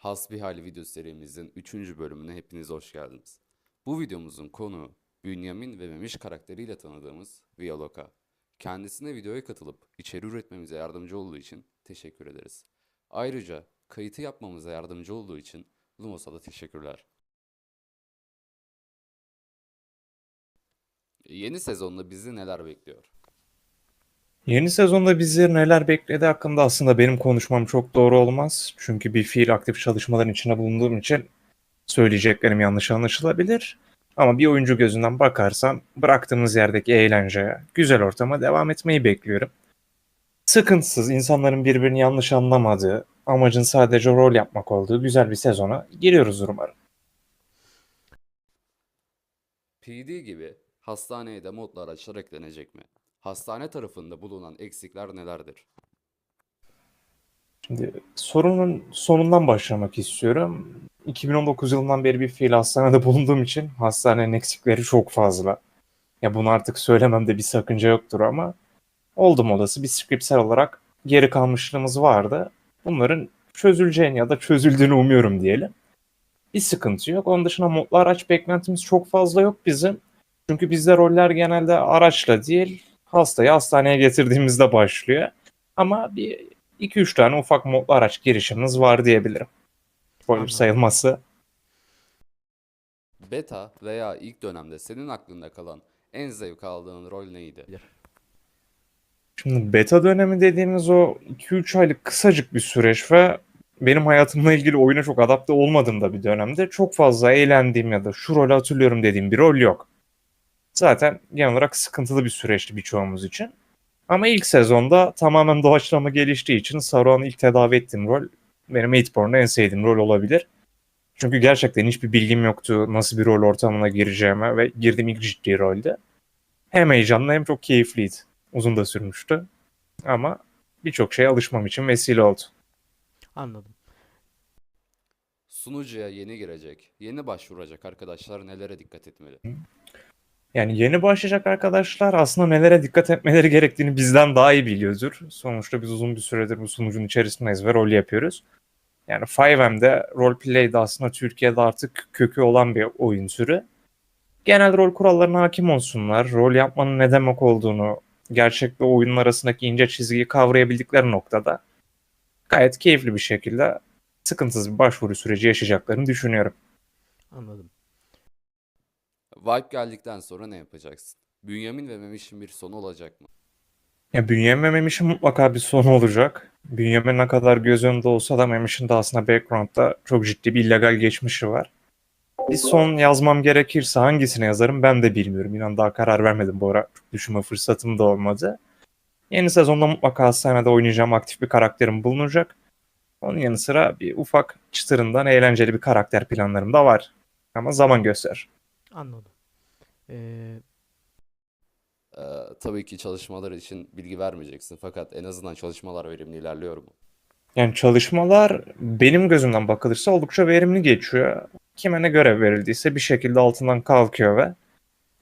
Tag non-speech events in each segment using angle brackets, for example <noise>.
Hasbihal video serimizin 3. bölümüne hepiniz hoş geldiniz. Bu videomuzun konuğu Bünyamin ve Memiş karakteriyle tanıdığımız Viyaloka. Kendisine videoya katılıp içeri üretmemize yardımcı olduğu için teşekkür ederiz. Ayrıca kayıtı yapmamıza yardımcı olduğu için Lumos'a da teşekkürler. Yeni sezonda bizi neler bekliyor? Yeni sezonda bizi neler bekledi hakkında aslında benim konuşmam çok doğru olmaz. Çünkü bir fiil aktif çalışmaların içine bulunduğum için söyleyeceklerim yanlış anlaşılabilir. Ama bir oyuncu gözünden bakarsam bıraktığımız yerdeki eğlenceye, güzel ortama devam etmeyi bekliyorum. Sıkıntısız, insanların birbirini yanlış anlamadığı, amacın sadece rol yapmak olduğu güzel bir sezona giriyoruz umarım. PD gibi hastaneye de modlu araçlar eklenecek mi? Hastane tarafında bulunan eksikler nelerdir? Şimdi sorunun sonundan başlamak istiyorum. 2019 yılından beri bir fiil hastanede <laughs> bulunduğum için hastanenin eksikleri çok fazla. Ya bunu artık söylememde bir sakınca yoktur ama oldum olası bir skriptsel olarak geri kalmışlığımız vardı. Bunların çözüleceğini ya da çözüldüğünü umuyorum diyelim. Bir sıkıntı yok. Onun dışında modlu araç beklentimiz çok fazla yok bizim. Çünkü bizde roller genelde araçla değil hastayı hastaneye getirdiğimizde başlıyor. Ama bir 2-3 tane ufak modlu araç girişimimiz var diyebilirim. Spoiler Anladım. sayılması. Beta veya ilk dönemde senin aklında kalan en zevk aldığın rol neydi? Şimdi beta dönemi dediğimiz o 2-3 aylık kısacık bir süreç ve benim hayatımla ilgili oyuna çok adapte olmadığım da bir dönemde çok fazla eğlendiğim ya da şu rolü hatırlıyorum dediğim bir rol yok. Zaten genel olarak sıkıntılı bir süreçti birçoğumuz için. Ama ilk sezonda tamamen doğaçlama geliştiği için Saruhan'ı ilk tedavi ettiğim rol benim Eightborn'da en sevdiğim rol olabilir. Çünkü gerçekten hiçbir bilgim yoktu nasıl bir rol ortamına gireceğime ve girdiğim ilk ciddi rolde. Hem heyecanlı hem çok keyifliydi. Uzun da sürmüştü. Ama birçok şeye alışmam için vesile oldu. Anladım. Sunucuya yeni girecek, yeni başvuracak arkadaşlar nelere dikkat etmeli? Yani yeni başlayacak arkadaşlar aslında nelere dikkat etmeleri gerektiğini bizden daha iyi biliyordur. Sonuçta biz uzun bir süredir bu sunucunun içerisindeyiz ve rol yapıyoruz. Yani 5M'de roleplay'de aslında Türkiye'de artık kökü olan bir oyun türü. Genel rol kurallarına hakim olsunlar. Rol yapmanın ne demek olduğunu, gerçekle oyunun arasındaki ince çizgiyi kavrayabildikleri noktada gayet keyifli bir şekilde sıkıntısız bir başvuru süreci yaşayacaklarını düşünüyorum. Anladım. Vibe geldikten sonra ne yapacaksın? Bünyamin ve Memiş'in bir sonu olacak mı? Ya Bünyamin ve Memiş'in mutlaka bir sonu olacak. Bünyamin ne kadar göz önünde olsa da Memiş'in de aslında background'da çok ciddi bir illegal geçmişi var. Bir son yazmam gerekirse hangisine yazarım ben de bilmiyorum. İnan daha karar vermedim bu ara. Çok düşünme fırsatım da olmadı. Yeni sezonda mutlaka hastanede oynayacağım aktif bir karakterim bulunacak. Onun yanı sıra bir ufak çıtırından eğlenceli bir karakter planlarım da var. Ama zaman gösterir. Anladım. Ee, Ee, tabii ki çalışmalar için bilgi vermeyeceksin fakat en azından çalışmalar verimli ilerliyor mu? Yani çalışmalar benim gözümden bakılırsa oldukça verimli geçiyor. Kime ne görev verildiyse bir şekilde altından kalkıyor ve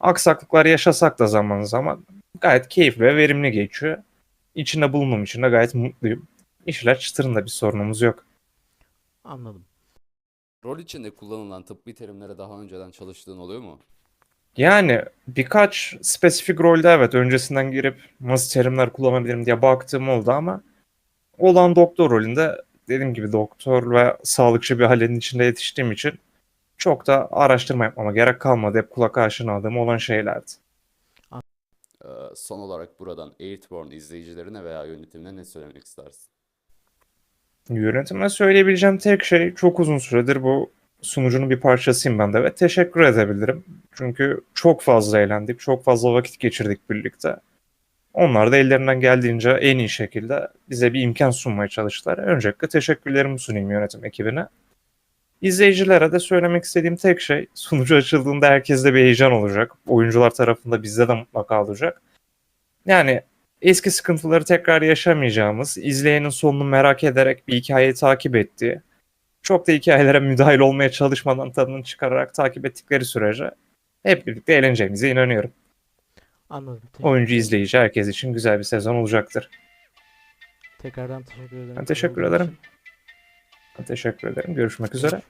aksaklıklar yaşasak da zaman zaman gayet keyifli ve verimli geçiyor. İçinde bulunduğum için de gayet mutluyum. İşler çıtırında bir sorunumuz yok. anladım. Rol içinde kullanılan tıbbi terimlere daha önceden çalıştığın oluyor mu? Yani birkaç spesifik rolde evet öncesinden girip nasıl terimler kullanabilirim diye baktığım oldu ama olan doktor rolünde dediğim gibi doktor ve sağlıkçı bir halinin içinde yetiştiğim için çok da araştırma yapmama gerek kalmadı. Hep kulak aşinalığım olan şeylerdi. Ee, son olarak buradan Eightborn izleyicilerine veya yönetimine ne söylemek istersin? Yönetime söyleyebileceğim tek şey çok uzun süredir bu sunucunun bir parçasıyım ben de ve teşekkür edebilirim. Çünkü çok fazla eğlendik, çok fazla vakit geçirdik birlikte. Onlar da ellerinden geldiğince en iyi şekilde bize bir imkan sunmaya çalıştılar. Öncelikle teşekkürlerimi sunayım yönetim ekibine. İzleyicilere de söylemek istediğim tek şey sunucu açıldığında herkeste bir heyecan olacak. Oyuncular tarafında bizde de mutlaka olacak. Yani eski sıkıntıları tekrar yaşamayacağımız, izleyenin sonunu merak ederek bir hikayeyi takip ettiği, çok da hikayelere <laughs> müdahil olmaya çalışmadan tadını çıkararak takip ettikleri sürece hep birlikte eğleneceğimize inanıyorum. Anladım. Oyuncu izleyici herkes için güzel bir sezon olacaktır. Tekrardan teşekkür ederim. Ben teşekkür ederim. için. Teşekkür ederim. Görüşmek üzere.